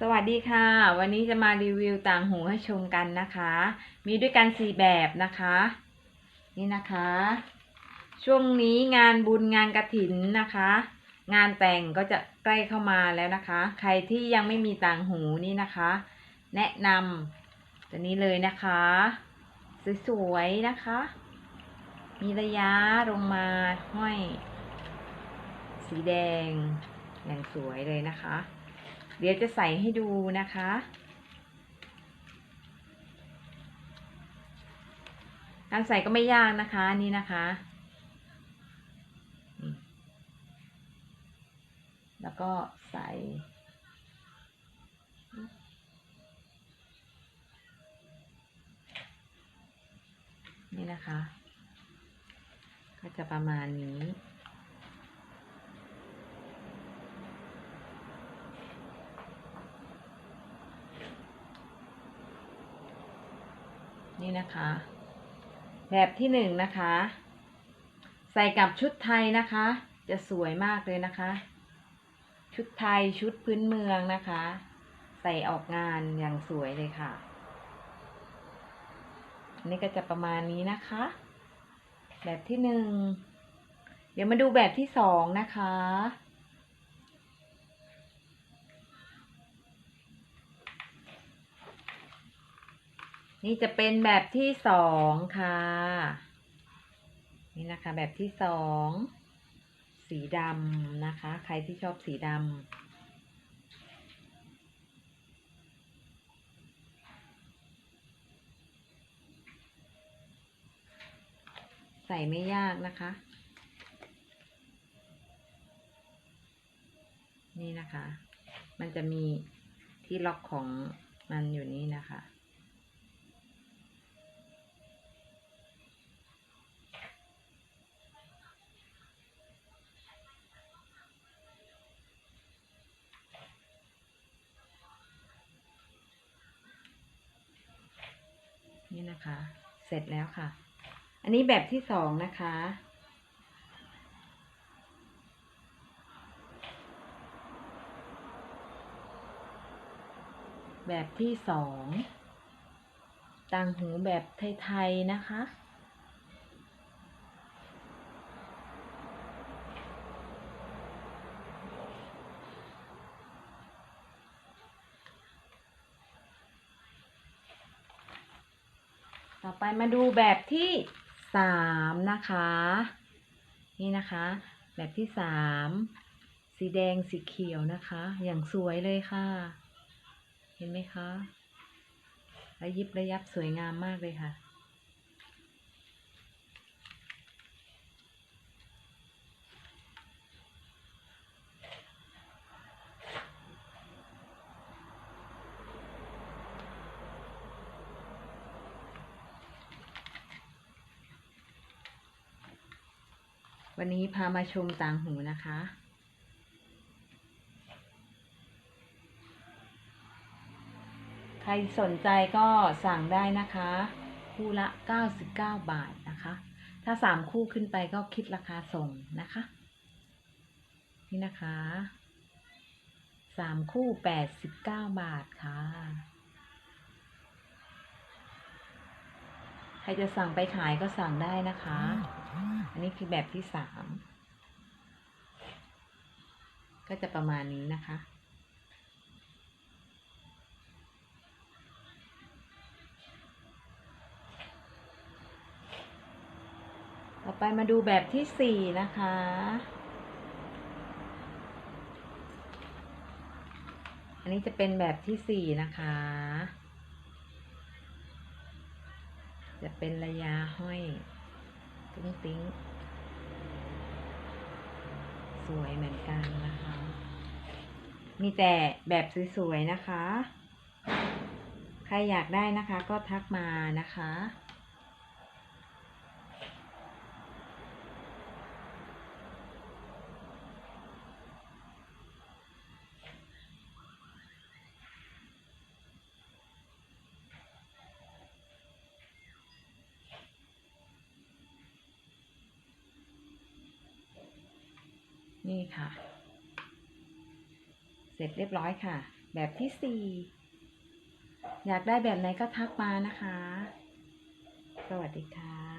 สวัสดีค่ะ วันนี้จะมารีวิวต่างหูให้ชมกันนะคะ มีด้วยกันสี่แบบนะคะ นี่นะคะ ช่วงนี้งานบุญงานกระถินนะคะ งานแต่งก็จะใกล้เข้ามาแล้วนะคะ ใครที่ยังไม่มีต่างหูนี่นะคะ แนะนำตัวนี้เลยนะคะ สวยๆนะคะ มีระยะลงมาห้อย สีแดงอย่างสวยเลยนะคะ เดี๋ยวจะใส่ให้ดูนะคะ การใส่ก็ไม่ยากนะคะนี่นะคะ แล้วก็ใส่นี่นะคะ ก็จะประมาณนี้ นี่นะคะ แบบที่หนึ่งนะคะ ใส่กับชุดไทยนะคะ จะสวยมากเลยนะคะ ชุดไทยชุดพื้นเมืองนะคะ ใส่ออกงานอย่างสวยเลยค่ะนนี่ก็จะประมาณนี้นะคะ แบบที่หนึ่ง เดี๋ยวมาดูแบบที่สองนะคะ นี่จะเป็นแบบที่สองค่ะ นี่นะคะแบบที่สอง สีดำนะคะ ใครที่ชอบสีดำใส่ไม่ยากนะคะ นี่นะคะ มันจะมีที่ล็อกของมันอยู่นี่นะคะ นี่นะคะ เสร็จแล้วค่ะ อันนี้แบบที่สองนะคะ แบบที่สองต่างหูแบบไทย ๆ นะคะ ต่อไปมาดูแบบที่สามนะคะ นี่นะคะ แบบที่สามสีแดงสีเขียวนะคะ อย่างสวยเลยค่ะ เห็นไหมคะระยิบระยับสวยงามมากเลยค่ะ วันนี้พามาชมต่างหูนะคะ ใครสนใจก็สั่งได้นะคะ คู่ละ 99 บาทนะคะ ถ้าสามคู่ขึ้นไปก็คิดราคาส่งนะคะ นี่นะคะสามคู่ 89 บาทค่ะ ใครจะสั่งไปขายก็สั่งได้นะคะ อันนี้คือแบบที่สาม ก็จะประมาณนี้นะคะ ต่อไปมาดูแบบที่สี่นะคะอันนี้จะเป็นแบบที่สี่นะคะ จะเป็นระยะห้อยติ้งติ้งสวยเหมือนกันนะคะ มีแต่แบบสวยๆนะคะ ใครอยากได้นะคะก็ทักมานะคะ นี่ค่ะ เสร็จเรียบร้อยค่ะ แบบที่สี่อยากได้แบบไหนก็ทักมานะคะ สวัสดีค่ะ